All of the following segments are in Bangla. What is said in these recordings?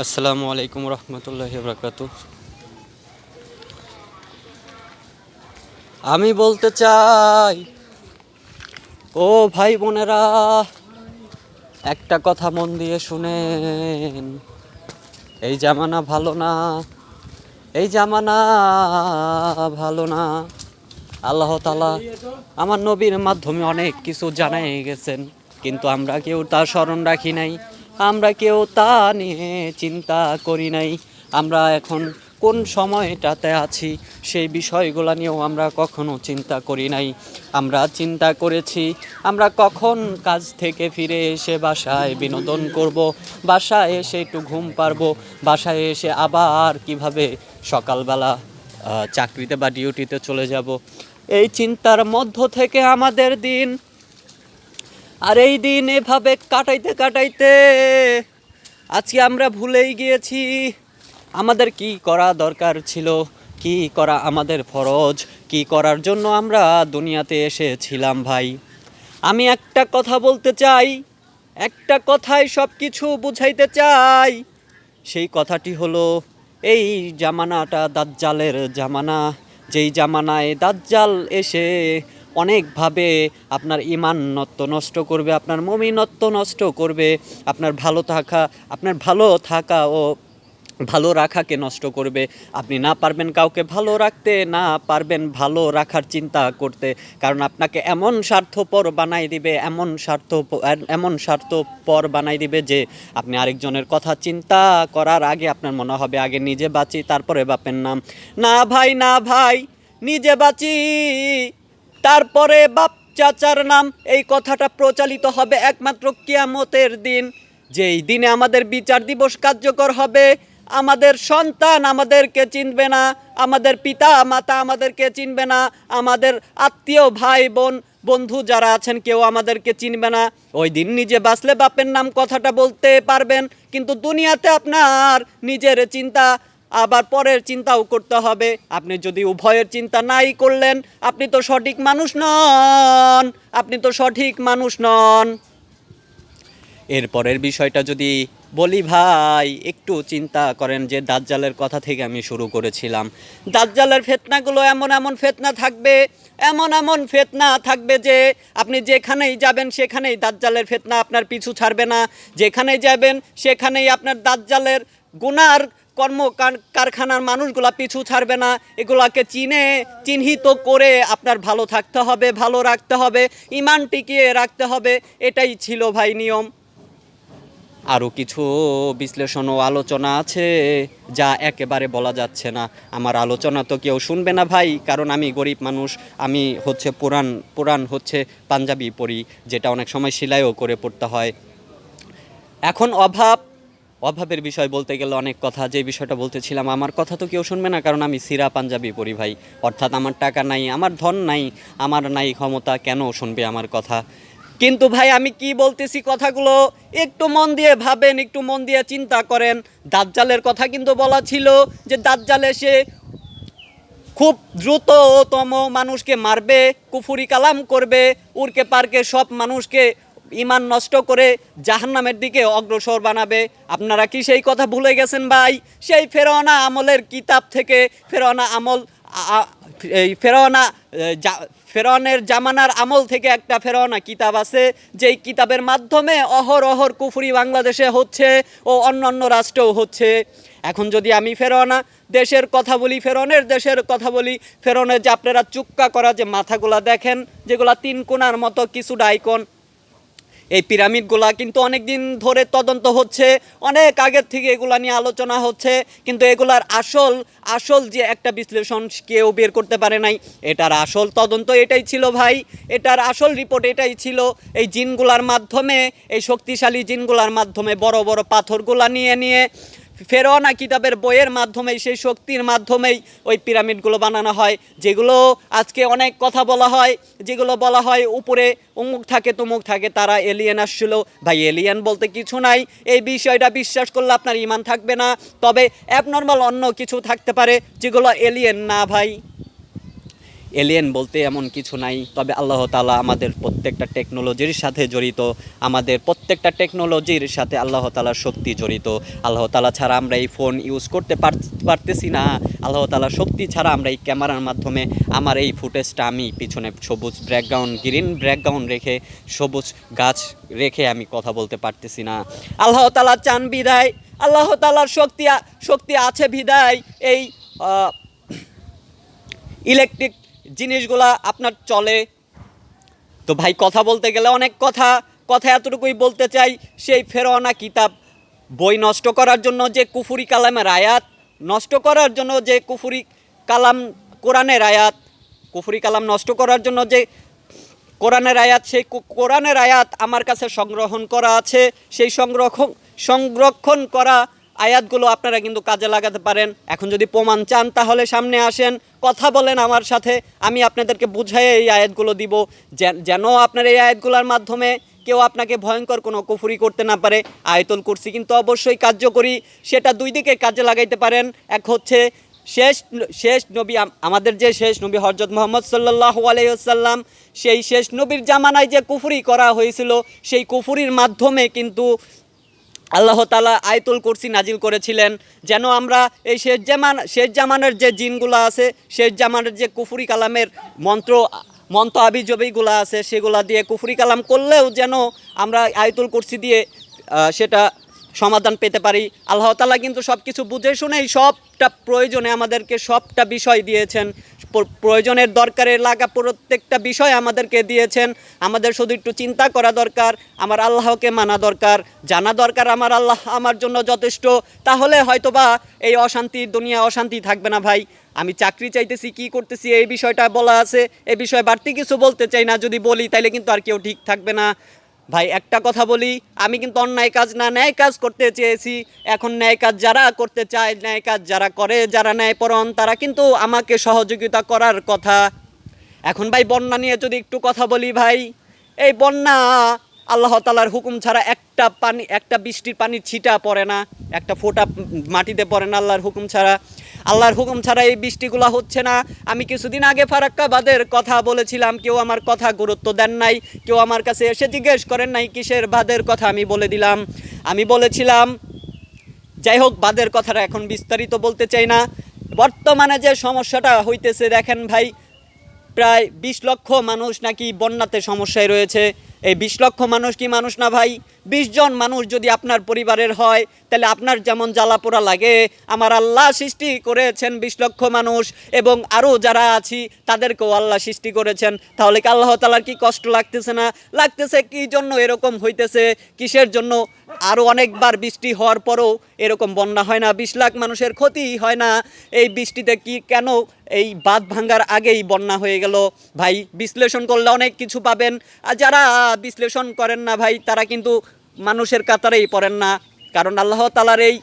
আসসালামু আলাইকুম রহমতুল্লাহ বরকাত আমি বলতে চাই, ও ভাই বোনেরা, একটা কথা মন দিয়ে শুনেন। এই জামানা ভালো না, এই জামানা ভালো না। আল্লাহ তালা আমার নবীর মাধ্যমে অনেক কিছু জানাই গেছেন, কিন্তু আমরা কেউ তার স্মরণ রাখি নাই। আমরা কেউ তা নিয়ে চিন্তা করি নাই। আমরা এখন কোন সময়টাতে আছি, সেই বিষয়গুলো নিয়েও আমরা কখনো চিন্তা করি নাই। আমরা চিন্তা করেছি, আমরা কখন কাজ থেকে ফিরে এসে বাসায় বিনোদন করব, বাসায় এসে একটু ঘুম পারব বাসায় এসে আবার কীভাবে সকালবেলা চাকরিতে বা ডিউটিতে চলে যাব। এই চিন্তার মধ্য থেকে আমাদের দিন আর এই দিন এভাবে কাটাইতে কাটাইতে আজকে আমরা ভুলেই গিয়েছি। আমাদের কি করা দরকার ছিল? কি করা আমাদের ফরজ? কি করার জন্য আমরা দুনিয়াতে এসেছিলাম ভাই? আমি একটা কথা বলতে চাই, একটা কথায় সব কিছু বুঝাইতে চাই। সেই কথাটি হলো, এই জামানাটা দাজ্জালের জামানা। যেই জামানায় দাজ্জাল এসে অনেকভাবে আপনার ইমানত্ব নষ্ট করবে, আপনার মমিনত্ব নষ্ট করবে, আপনার ভালো থাকা, আপনার ভালো থাকা ও ভালো রাখাকে নষ্ট করবে। আপনি না পারবেন কাউকে ভালো রাখতে, না পারবেন ভালো রাখার চিন্তা করতে। কারণ আপনাকে এমন স্বার্থপর বানাই দিবে, এমন স্বার্থ এমন স্বার্থপর বানাই দিবে যে আপনি আরেকজনের কথা চিন্তা করার আগে আপনার মনে হবে, আগে নিজে বাঁচি, তারপরে বাপের নাম। না ভাই না ভাই, নিজে বাঁচি। তারপরে বাপ চাচার নাম, এই কথাটা প্রচালিত হবে একমাত্র কিয়ামতের দিন। যেই দিনে আমাদের বিচার দিবস কার্যকর হবে, আমাদের সন্তান আমাদেরকে চিনবে না, আমাদের পিতা, মাতা আমাদেরকে চিনবে না, আমাদের আত্মীয় ভাই, বোন, বন্ধু যারা আছেন কেউ আমাদেরকে চিনবে না। ওই দিন নিজে বাঁচলে বাপের নাম কথাটা বলতে পারবেন, কিন্তু দুনিয়াতে আপনার নিজের চিন্তা আবার পরের চিন্তাও করতে হবে। আপনি যদি উভয়ের চিন্তা নাই করলেন, আপনি তো সঠিক মানুষ নন। আপনি তো সঠিক মানুষ নন। এরপরের বিষয়টা যদি বলি ভাই, একটু চিন্তা করেন যে দাজ্জালের কথা থেকে আমি শুরু করেছিলাম। দাজ্জালের ফেতনাগুলো এমন এমন ফেতনা থাকবে, এমন এমন ফেতনা থাকবে যে আপনি যেখানেই যাবেন, সেখানেই দাজ্জালের ফেতনা আপনার পিছু ছাড়বে না। যেখানেই যাবেন, সেখানেই আপনার দাজ্জালের গুনার কর্ম কার- কারখানার মানুষগুলা পিছু ছাড়বে না, এগুলাকে চিনে, চিহ্নিত করে আপনার ভালো থাকতে হবে, ভালো রাখতে হবে, ইমান টিকিয়ে রাখতে হবে, এটাই ছিল ভাই নিয়ম। আরও কিছু বিশ্লেষণ ও আলোচনা আছে যা একেবারে বলা যাচ্ছে না। আমার আলোচনা তো কেউ শুনবে না ভাই, কারণ আমি গরিব মানুষ, আমি হচ্ছে পুরাণ পুরাণ হচ্ছে পাঞ্জাবি পড়ি যেটা অনেক সময় সেলাইও করে পড়তে হয়। এখন অভাব অভাবের বিষয় বলতে গেলে অনেক কথা, যে বিষয়টা বলতেছিলাম, আমার কথা তো কেউ শুনবে না, কারণ আমি সিরা পাঞ্জাবি পড়ি ভাই। অর্থাৎ আমার টাকা নাই, আমার ধন নাই, আমার নাই ক্ষমতা, কেন শুনবে আমার কথা? কিন্তু ভাই, আমি কি বলতেছি কথাগুলো? একটু মন দিয়ে ভাবেন, একটু মন দিয়ে চিন্তা করেন। দাজ্জালের কথা কিন্তু বলা ছিল যে দাজ্জাল এসে খুব দ্রুততম মানুষকে মারবে, কুফুরি কালাম করবে, উড়কে পার্কে সব মানুষকে ইমান নষ্ট করে জাহান্নামের দিকে অগ্রসর বানাবে। আপনারা কি সেই কথা ভুলে গেছেন ভাই? সেই ফেরোনা আমলের কিতাব থেকে ফেরোনা আমল এই ফেরোনা ফেরনের জামানার আমল থেকে একটা ফেরোনা কিতাব আছে। যেই কিতাবের মাধ্যমে অহর অহর কুফুরি বাংলাদেশে হচ্ছে ও অন্য অন্য রাষ্ট্রেও হচ্ছে। এখন যদি আমি ফেরোনা দেশের কথা বলি ফেরনের দেশের কথা বলি ফেরনের যে আপনারা চুক্কা করা যে মাথাগুলা দেখেন, যেগুলা তিন কোণার মতো কিছু ডাইকন এই পিরামিডগুলা কিন্তু অনেক দিন ধরে তদন্ত হচ্ছে, অনেক আগের থেকে এগুলা নিয়ে আলোচনা হচ্ছে, কিন্তু এগুলার আসল আসল যে একটা বিশ্লেষণ কেউ বের করতে পারে নাই, এটার আসল তদন্ত এটাই ছিল ভাই, এটার আসল রিপোর্ট এটাই ছিল, এই জিনগুলার মাধ্যমে, এই শক্তিশালী জিনগুলার মাধ্যমে বড় বড় পাথরগুলা নিয়ে নিয়ে ফেরোনা কিতাবের বইয়ের মাধ্যমেই, সেই শক্তির মাধ্যমেই ওই পিরামিডগুলো বানানো হয়, যেগুলো আজকে অনেক কথা বলা হয়, যেগুলো বলা হয় উপরে অমুক থাকে, তমুক থাকে, তারা এলিয়েন আসছিল। ভাই এলিয়েন বলতে কিছু নাই, এই বিষয়টা বিশ্বাস করলে আপনার ইমান থাকবে না, তবে অ্যাবনর্মাল অন্য কিছু থাকতে পারে, যেগুলো এলিয়েন না, ভাই। এলিয়েন বলতে এমন কিছু নাই। তবে আল্লাহ তালা আমাদের প্রত্যেকটা টেকনোলজির সাথে জড়িত, আমাদের প্রত্যেকটা টেকনোলজির সাথে আল্লাহ তালার শক্তি জড়িত। আল্লাহ তালা ছাড়া আমরা এই ফোন ইউজ করতে পার- পারতেছি না। আল্লাহ তালার শক্তি ছাড়া আমরা এই ক্যামেরার মাধ্যমে আমার এই ফুটেজটা আমি পিছনে সবুজ ব্যাকগ্রাউন্ড গ্রিন ব্যাকগ্রাউন্ড রেখে, সবুজ গাছ রেখে আমি কথা বলতে পারতেছি না। আল্লাহ তালা চান বিদায়। আল্লাহ তালার শক্তি শক্তি আছে বিদায়। এই ইলেকট্রিক জিনিসগুলা আপনার চলে। তো ভাই, কথা বলতে গেলে অনেক কথা কথা এতটুকুই বলতে চাই, সেই ফেরোয়ানা কিতাব, বই নষ্ট করার জন্য যে কুফুরি কালামের আয়াত, নষ্ট করার জন্য যে কুফুরি কালাম, কোরআনের আয়াত, কুফুরি কালাম নষ্ট করার জন্য যে কোরআনের আয়াত, সেই কোরআনের আয়াত আমার কাছে সংগ্রহণ করা আছে, সেই সংরক্ষণ সংরক্ষণ করা আয়াতগুলো আপনারা কিন্তু কাজে লাগাতে পারেন। এখন যদি প্রমাণ চান, তাহলে সামনে আসেন। কথা বলেন আমার সাথে, আমি আপনাদেরকে বুঝাই এই আয়াতগুলো দিব। যেন আপনার এই আয়াতগুলোর মাধ্যমে কেউ আপনাকে ভয়ঙ্কর কোনো কুফুরি করতে না পারে। আয়তল কুরসি কিন্তু অবশ্যই কার্যকরী, সেটা দুই দিকে কাজে লাগাইতে পারেন। এক হচ্ছে শেষ শেষ নবী আমাদের যে শেষ নবী হরজত মোহাম্মদ সাল্লাহ আলাইসাল্লাম সেই শেষ নবীর জামানায় যে কুফুরি করা হয়েছিল, সেই কুফুরির মাধ্যমে কিন্তু আল্লাহ তালা আয়তুল কুরসি নাজিল করেছিলেন। যেন আমরা এই শেষ জামান শেষ জামানের যে জিনগুলো আছে, শেষ জামানের যে কুফুরি কালামের মন্ত্র মন্ত্র আবিজবিগুলো আছে, সেগুলা দিয়ে কুফুরি কালাম করলেও যেন আমরা আয়তুল কুরসি দিয়ে সেটা সমাধান পেতে পারি। আল্লাহ তালা কিন্তু সব কিছু বুঝে শুনেই সবটা প্রয়োজনে আমাদেরকে সবটা বিষয় দিয়েছেন। প্রয়োজনের দরকারে লাগা প্রত্যেকটা বিষয় আমাদেরকে দিয়েছেন। আমাদের শুধু একটু চিন্তা করা দরকার, আমার আল্লাহকে মানা দরকার, জানা দরকার আমার আল্লাহ আমার জন্য যথেষ্ট। তাহলে হয়তোবা এই অশান্তি, দুনিয়া অশান্তি থাকবে না ভাই। আমি চাকরি চাইতেছি, কি করতেছি, এই বিষয়টা বলা আছে। এ বিষয়ে বাড়তি কিছু বলতে চাই না, যদি বলি, তাইলে কিন্তু আর কেউ ঠিক থাকবে না। ভাই, একটা কথা বলি, আমি কিন্তু অন্যায় কাজ না, ন্যায় কাজ করতে চেয়েছি। এখন ন্যায় কাজ যারা করতে চায়, ন্যায় কাজ যারা করে, যারা ন্যায় ন্যায়পরণ তারা কিন্তু আমাকে সহযোগিতা করার কথা। এখন ভাই, বন্যা নিয়ে যদি একটু কথা বলি ভাই, এই বন্যা আল্লাহ তালার হুকুম ছাড়া একটা পানি, একটা বৃষ্টির পানির ছিটা পড়ে না, একটা ফোঁটা মাটিতে পড়ে না আল্লাহর হুকুম ছাড়া। আল্লাহর হুকুম ছাড়া এই বৃষ্টিগুলো হচ্ছে না। আমি কিছুদিন আগে ফারাক্কাবাদের কথা বলেছিলাম, কেউ আমার কথা গুরুত্ব দেন নাই, কেউ আমার কাছে এসে জিজ্ঞেস করেন নাই কিসের বাদের কথা আমি বলে দিলাম। আমি বলেছিলাম, যাই হোক, বাদের কথাটা এখন বিস্তারিত বলতে চাই না। বর্তমানে যে সমস্যাটা হইতেছে, দেখেন ভাই, প্রায় বিশ লক্ষ মানুষ নাকি বন্যাতে সমস্যায় রয়েছে। এই বিশ লক্ষ মানুষ কি মানুষ না ভাই? বিশ জন মানুষ যদি আপনার পরিবারের হয়, তাহলে আপনার যেমন জ্বালাপোড়া লাগে, আমার আল্লাহ সৃষ্টি করেছেন বিশ লক্ষ মানুষ এবং আরও যারা আছি, তাদেরকেও আল্লাহ সৃষ্টি করেছেন। তাহলে কি আল্লাহ তালার কি কষ্ট লাগতেছে না? লাগতেছে কি জন্য এরকম হইতেছে? কিসের জন্য? আরও অনেকবার বৃষ্টি হওয়ার পরও এরকম বন্যা হয় না, বিশ লাখ মানুষের ক্ষতি হয় না। এই বৃষ্টিতে কি কেন এই বাঁধ ভাঙ্গার আগেই বন্যা হয়ে গেল? ভাই, বিশ্লেষণ করলে অনেক কিছু পাবেন। আর যারা বিশ্লেষণ করেন না ভাই, তারা কিন্তু মানুষের কাতারেই পড়েন না। কারণ আল্লাহ তালার এই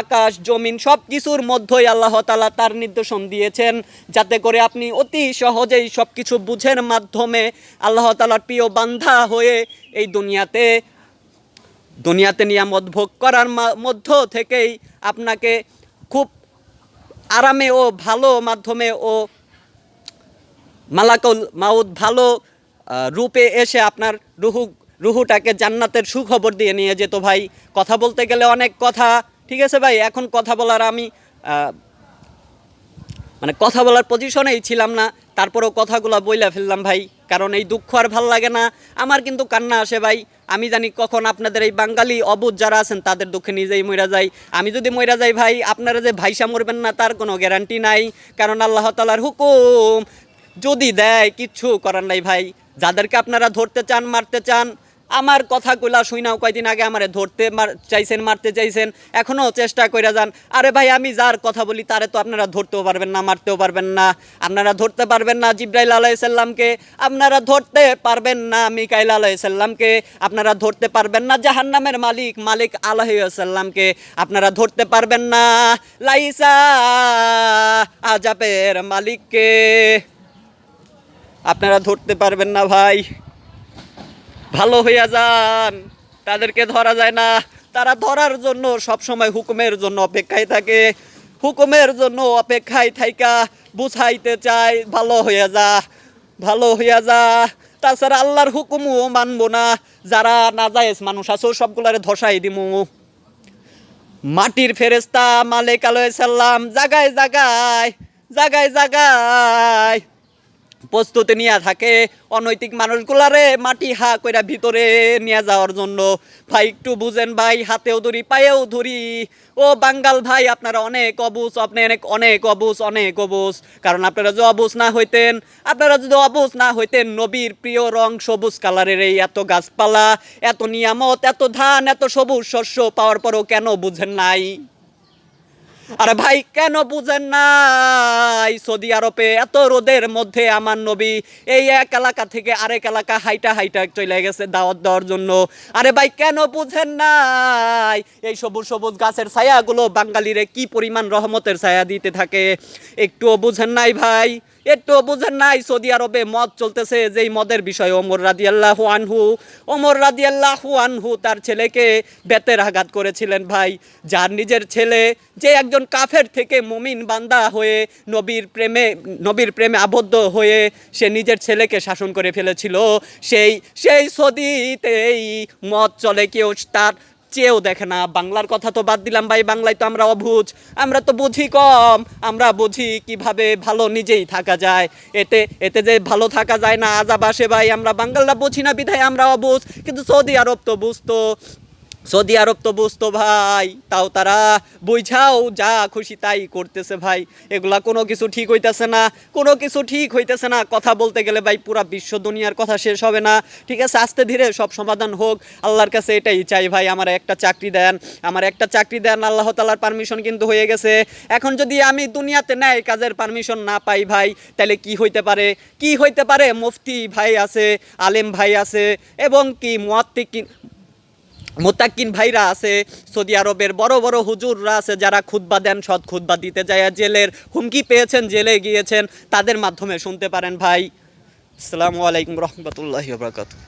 আকাশ, জমিন সব কিছুর মধ্যেই আল্লাহ তালা তার নির্দেশন দিয়েছেন, যাতে করে আপনি অতি সহজেই সব কিছু বুঝের মাধ্যমে আল্লাহ তালার প্রিয় বান্ধা হয়ে এই দুনিয়াতে দুনিয়াতে নিয়ামত ভোগ করার মধ্য থেকেই আপনাকে খুব আরামে ও ভালো মাধ্যমে ও মালাকুল মাউদ ভালো রূপে এসে আপনার রুহু, রুহুটাকে জান্নাতের সুখবর দিয়ে নিয়ে যেত ভাই। কথা বলতে গেলে অনেক কথা, ঠিক আছে ভাই? এখন কথা বলার আমি মানে কথা বলার পজিশনেই ছিলাম না, তারপরেও কথাগুলো বইলা ফেললাম ভাই, কারণ এই দুঃখ আর ভালো লাগে না। আমার কিন্তু কান্না আসে ভাই, আমি জানি কখন আপনাদের এই বাঙালি অবুধ যারা আছেন, তাদের দুঃখে নিজেই মইরা যাই। আমি যদি মইরা যাই ভাই, আপনারা যে ভাইসা মরবেন না, তার কোনো গ্যারান্টি নাই, কারণ আল্লাহ তালার হুকুম যদি দেয়, কিচ্ছু করার নাই ভাই। যাদেরকে আপনারা ধরতে চান, মারতে চান, আমার কথাগুলা শুইনাও কয়দিন আগে আমারে ধরতে মার চাইছেন, মারতে চাইছেন, এখনও চেষ্টা করে যান। আরে ভাই, আমি যার কথা বলি তারে তো আপনারা ধরতেও পারবেন না, মারতেও পারবেন না। আপনারা ধরতে পারবেন না জিব্রাইল আলাইসাল্লামকে আপনারা ধরতে পারবেন না মিকাইল আলাইসাল্লামকে আপনারা ধরতে পারবেন না জাহান্নামের মালিক মালিক আলাইসাল্লামকে আপনারা ধরতে পারবেন না লাইসা আজাবের মালিককে। আপনারা ধরতে পারবেন না ভাই। ভালো হইয়া যান। তাদেরকে ধরা যায় না। তারা ধরার জন্য সব সময় হুকুমের জন্য অপেক্ষায় থাকে। হুকুমের জন্য অপেক্ষায় থাইকা বুঝাইতে চাই ভালো হইয়া যা, ভালো হইয়া যা। তাছাড়া আল্লাহর হুকুমও মানবো না। যারা না নাজায়েজ মানুষ আছো, সবগুলারে ধসাই দিমু। মাটির ফেরেস্তা মালিক আলাইহিস সালাম জাগায় জাগায় জাগায় জাগায় প্রস্তুতি নিয়ে থাকে। অনৈতিক মানুষগুলারে মাটি হা কইরা ভিতরে নিয়ে যাওয়ার জন্য। ভাই, একটু বুঝেন ভাই, হাতেও ধরি, পায়েও ধরি। ও বাঙ্গাল ভাই, আপনারা অনেক অবুজ আপনি অনেক অনেক অবুজ অনেক অবুজ কারণ আপনারা যদি অবুজ না হইতেন, আপনারা যদি অবুজ না হইতেন, নবীর প্রিয় রং সবুজ কালারের এই এত গাছপালা, এত নিয়ামত, এত ধান, এত সবুজ শস্য পাওয়ার পরেও কেন বুঝেন নাই? আরে ভাই, কেন বুঝেন নাই? সৌদি আরবে এত রোদের মধ্যে আমার নবী এই এক এলাকা থেকে আরেক এলাকা হাইটা হাইটা চলে গেছে দাওয়াত দেওয়ার জন্য। আরে ভাই, কেন বুঝেন নাই? এই সবুজ সবুজ গাছের ছায়াগুলো বাঙালিরে কি পরিমাণ রহমতের ছায়া দিতে থাকে? একটুও বুঝেন নাই ভাই। একটু বুঝেন নাই, সৌদি আরবে মদ চলতেছে, যেই মদের বিষয়ে ওমর রাদিয়াল্লাহু আনহু, ওমর রাদিয়াল্লাহু আনহু তার ছেলেকে বেতের আঘাত করেছিলেন ভাই। যার নিজের ছেলে, যে একজন কাফের থেকে মুমিন বান্দা হয়ে নবীর প্রেমে নবীর প্রেমে আবদ্ধ হয়ে সে নিজের ছেলেকে শাসন করে ফেলেছিল, সেই সেই সৌদিতেই মদ চলে। কেউ তার চেয়েও দেখে না। বাংলার কথা তো বাদ দিলাম ভাই, বাংলায় তো আমরা অভুজ আমরা তো বুঝি কম, আমরা বুঝি কীভাবে ভালো নিজেই থাকা যায়। এতে এতে যে ভালো থাকা যায় না আজাব আসে ভাই, আমরা বাঙালরা বুঝি না বিধায় আমরা অবুঝ। কিন্তু সৌদি আরব তো বুঝতো। সৌদি আরব তো বুঝতো ভাই, তাও তারা বুঝাও যা খুশি তাই করতেছে ভাই। এগুলা কোনো কিছু ঠিক হইতেছে না, কোনো কিছু ঠিক হইতেছে না। কথা বলতে গেলে ভাই পুরা বিশ্ব দুনিয়ার কথা শেষ হবে না। ঠিক আছে, আস্তে ধীরে সব সমাধান হোক। আল্লাহর কাছে এটাই চাই ভাই, আমার একটা চাকরি দেন। আমার একটা চাকরি দেন, আল্লাহ তালার পারমিশন কিন্তু হয়ে গেছে। এখন যদি আমি দুনিয়াতে নেয় কাজের পারমিশন না পাই ভাই, তাহলে কি হইতে পারে? কি হইতে পারে? মুফতি ভাই আছে, আলেম ভাই আছে, এবং কি মুয়াত্তিক মোতাক্কিন ভাইরা আছে, সৌদি আরবের বড় বড় হুজুররা আছে যারা খুদ্া দেন, সৎ খুদ্া দিতে যায় জেলের হুমকি পেয়েছেন, জেলে গিয়েছেন, তাদের মাধ্যমে শুনতে পারেন ভাই। আসসালামু আলাইকুম রহমতুল্লাহ বারাকাতুহু।